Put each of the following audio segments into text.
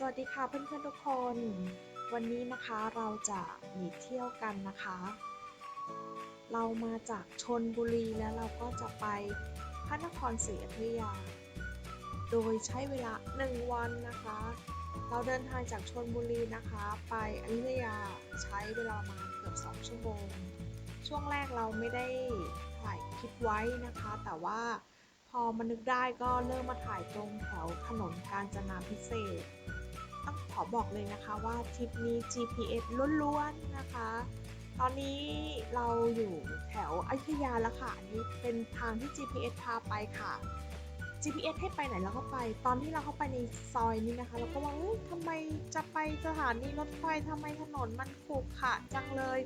สวัสดีค่ะเพื่อนๆทุกคน วันนี้นะคะเราจะหนีเที่ยวกันนะคะ เรามาจากชนบุรีแล้วเราก็จะไปพระนครศรีอยุธยา โดยใช้เวลา 1 วันนะคะ เราเดินทางจากชนบุรีนะคะ ไปอยุธยาใช้เวลาประมาณเกือบ 2 ชั่วโมง ช่วงแรกเราไม่ได้ถ่ายคลิปไว้นะคะ แต่ว่าพอมานึกได้ก็เริ่มมาถ่ายตรงแถวถนนกาญจนาพิเศษ ต้องขอบอกเลยนะคะว่าทริปนี้ GPS ล้วนๆนะคะ ตอนนี้เราอยู่แถวอยุธยาแล้วค่ะอันนี้เป็นทางที่ GPS พาไปค่ะ GPS ให้ไปไหนเราก็ไป ตอนที่เราเข้าไปในซอยนี้นะคะ เราก็ว่าเอ้ยทำไมจะไปสถานีรถไฟทำไมถนนมันขรุขระจังเลย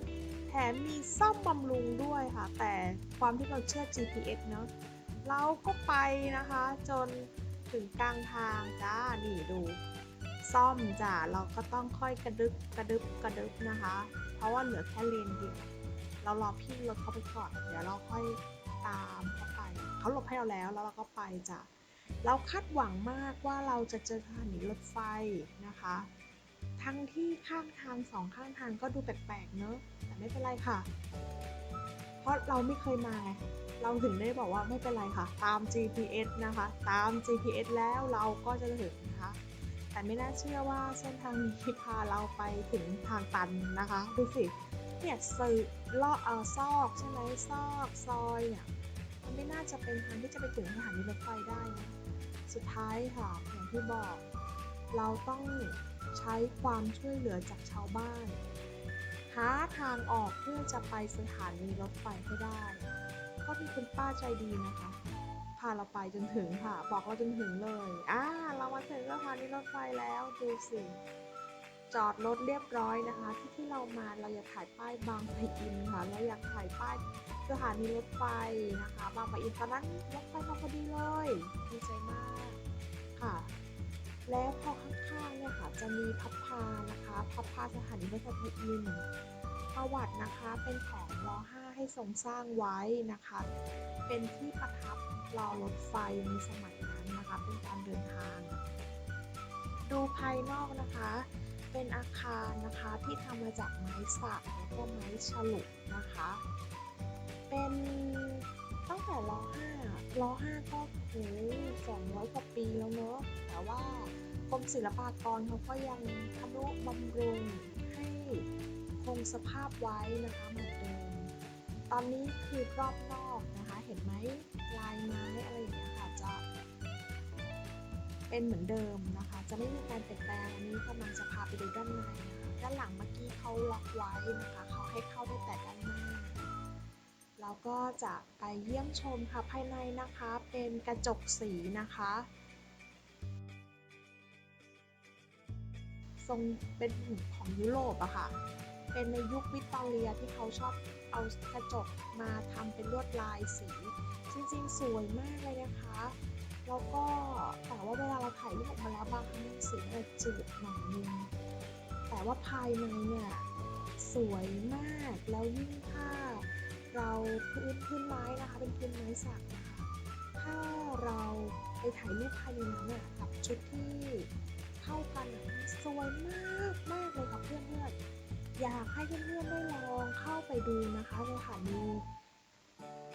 แถมมีซ่อมบำรุงด้วยค่ะ แต่ความที่เราเชื่อ GPS เนอะเราก็ไปนะคะ จนถึงกลางทางจ้า นี่ดู ซ่อมจ้ะเราก็ต้องค่อยกระดึบกระดึบกระดึบนะคะ เพราะว่าเหลือแค่เลนเดียวเรารอพี่รถเขาไปก่อน เดี๋ยวเราค่อยตามเขาไปเขาหลบให้เราแล้วแล้วเราก็ไปจ้ะเราคาดหวังมากว่าเราจะเจอสถานีรถไฟนะคะ ทั้งที่ข้างทางสองข้างทางก็ดูแปลกๆเนอะแต่ไม่เป็นไรค่ะ เพราะเราไม่เคยมาเราถึงได้บอกว่าไม่เป็นไรค่ะ ตาม GPS นะคะ ตาม GPS แล้วเราก็จะถึงนะคะ ไม่น่าเชื่อว่าเส้นทางนี้พาเราไปถึงทางตันนะคะ ดูสิ เนี่ยสื่อลอดเออซอกใช่ไหมซอกซอยเนี่ยมันไม่น่าจะเป็นทางที่จะไปถึงสถานีรถไฟได้นะสุดท้ายค่ะอย่างที่บอก เราต้องใช้ความช่วยเหลือจากชาวบ้าน หาทางออกเพื่อจะไปสถานีรถไฟให้ได้ ก็มีคุณป้าใจดีนะคะาเราไปจนถึงค่ะ บอกเราจนถึงเลยอ่าเรามาถึงสถานีรถไฟแล้วดูสิจอดรถเรียบร้อยนะคะ ที่ที่เรามาเราอยากถ่ายป้ายบางปะอินค่ะเราอยากถ่ายป้ายสถานีรถไฟนะคะ บางปะอินตอนนั้นรถไฟมาพอดีเลยดีใจมากค่ะ แล้วพอข้างๆเนี่ยค่ะจะมีพับพานะคะพับพาสถานีรถไฟพะอินประวัตินะคะเป็นของร5 ให้ทรงสร้างไว้นะคะ เป็นที่ประทับรอรถไฟในสมัยนั้นนะคะ เป็นการเดินทาง ดูภายนอกนะคะ เป็นอาคารนะคะที่ทำมาจากไม้สักแล้วก็ไม้ฉลุนะคะ เป็นตั้งแต่ร5ร5ก็โอ้สองร้อยกว่าปีแล้วเนอะแต่ว่ากรมศิลปากรเขาก็ยังทำนุบำรุงให้คงสภาพไว้นะคะเหมือนเดิม ตอนนี้คือรอบนอกนะคะเห็นไหมลายไม้อะไรอย่างเงี้ยค่ะจะเป็นเหมือนเดิมนะคะ จะไม่มีการเปลี่ยนแปลงอันนี้กำลังจะพาไปดูด้านในนะคะด้านหลังเมื่อกี้เขาล็อกไว้นะคะเขาให้เข้าได้แต่ด้านหน้าเราก็จะไปเยี่ยมชมค่ะภายในนะคะเป็นกระจกสีนะคะทรงเป็นของยุโรปอะค่ะ เป็นในยุควิกตอเรียที่เขาชอบ เอากระจกมาทำเป็นลวดลายสีจริงๆ สวยมากเลยนะคะ แล้วก็แต่ว่าเวลาเราถ่ายรูปออกมาแล้วบางครั้งสีมันจะจืดหน่อยนึงแต่ว่าภายในเนี่ยสวยมากแล้วยิ่งถ้าเราพื้นพื้นไม้นะคะ เป็นพื้นไม้สักนะคะถ้าเราไปถ่ายรูปภายในนั้นน่ะกับชุดที่เข้ากันสวยมากมากเลยค่ะเพื่อนๆอ อยากให้เพื่อนๆได้ลองเข้าไปดูนะคะสถานี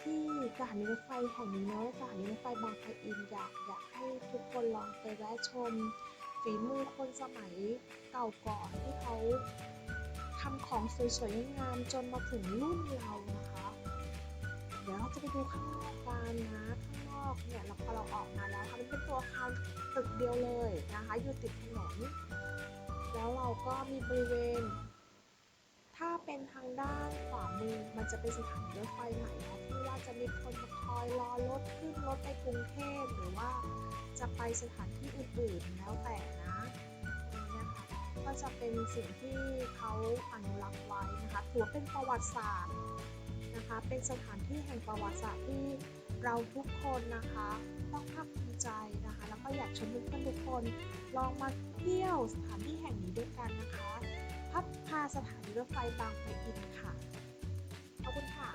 ที่สถานีรถไฟแห่งนี้เนาะสถานีรถไฟบางปะอินอยากอยากให้ทุกคนลองไปแวะชมฝีมือคนสมัยเก่าก่อนที่เขาทำของสวยๆงามจนมาถึงรุ่นเรานะคะ เดี๋ยวเราจะไปดูข้างนอกกันนะข้างนอกเนี่ยเราพอเราออกมาแล้วค่ะมันเป็นตัวอาคารตึกเดียวเลยนะคะ อยู่ติดถนนแล้วเราก็มีบริเวณ อมันจะเป็นสถานีรถไฟใหม่นะที่ว่าจะมีคนมาคอยรอรถขึ้นรถไปกรุงเทพหรือว่าจะไปสถานที่อื่นๆแล้วแต่นะนี่นะคะก็จะเป็นสิ่งที่เขาอนุรักษ์ไว้นะคะถือเป็นประวัติศาสตร์นะคะเป็นสถานที่แห่งประวัติศาสตร์ที่เราทุกคนนะคะต้องภาคภูมิใจนะคะ แล้วก็อยากชวนเพื่อนทุกคนลองมาเที่ยวสถานที่แห่งนี้ด้วยกันนะคะ พับพาสถานีรถไฟบางปะอินค่ะ ขอบคุณค่ะ